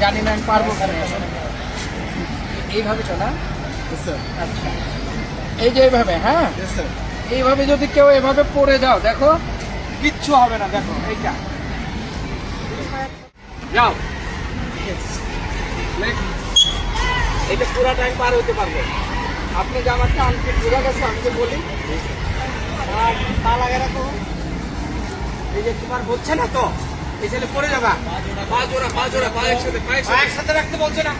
জানি না আমি পারব কিনা? এইভাবে তো না sir. আচ্ছা। এই যে এইভাবে হ্যাঁ? এইভাবে যদি কেউ এভাবে পড়ে যাও দেখো কিচ্ছু হবে না দেখো এইটা। যাও. এটা পুরো টাইম পার হতে পারবে। আপনি যে আমারটা আনতে বোঝা গেছে আমি বলি আর পা লাগে রাখো এই যে তোমার হচ্ছে না তো? ছেলে পড়ে যাবা। পা জোড়া পা জোড়া পা একসাথে পা একসাথে। রাখতে বলছে না।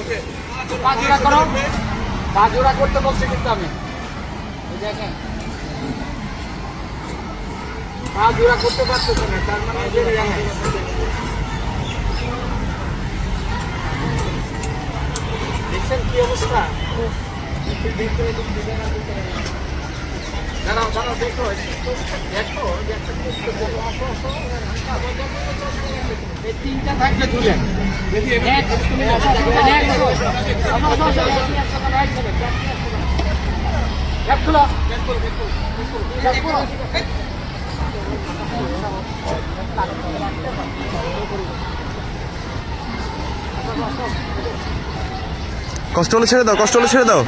ওকে। পা জোড়া করো। পা জোড়া করতে বলছে কিন্তু আমি। দেখেন। পা জোড়া করতে পারতেছে না তার মানে। দেখছেন কি অবস্থা? দাঁড়াও দাঁড়াও দেখো একটু দেখো যে একটা করতে বলো। আসো, আসো। এই কষ্ট হলে ছেড়ে দাও কষ্ট হলে ছেড়ে দাও।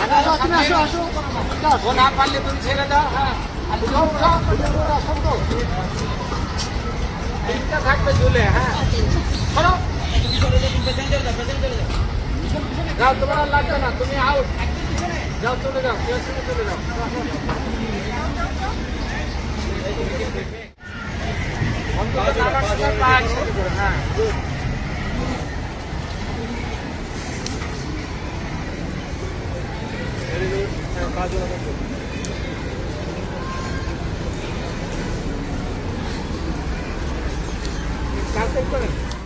না পারলে তুমি ছেড়ে দাও হ্যাঁ। যাও, আসো তো। তিনটা থাকবে ঝুলে হ্যাঁ করো যাও তোমার আর লাগবে না তুমি আউট যাও চলে যাও পেছনে চলে যাও অন্তত নামার সময় পা একসাথে করে, হ্যাঁ good. Thank you.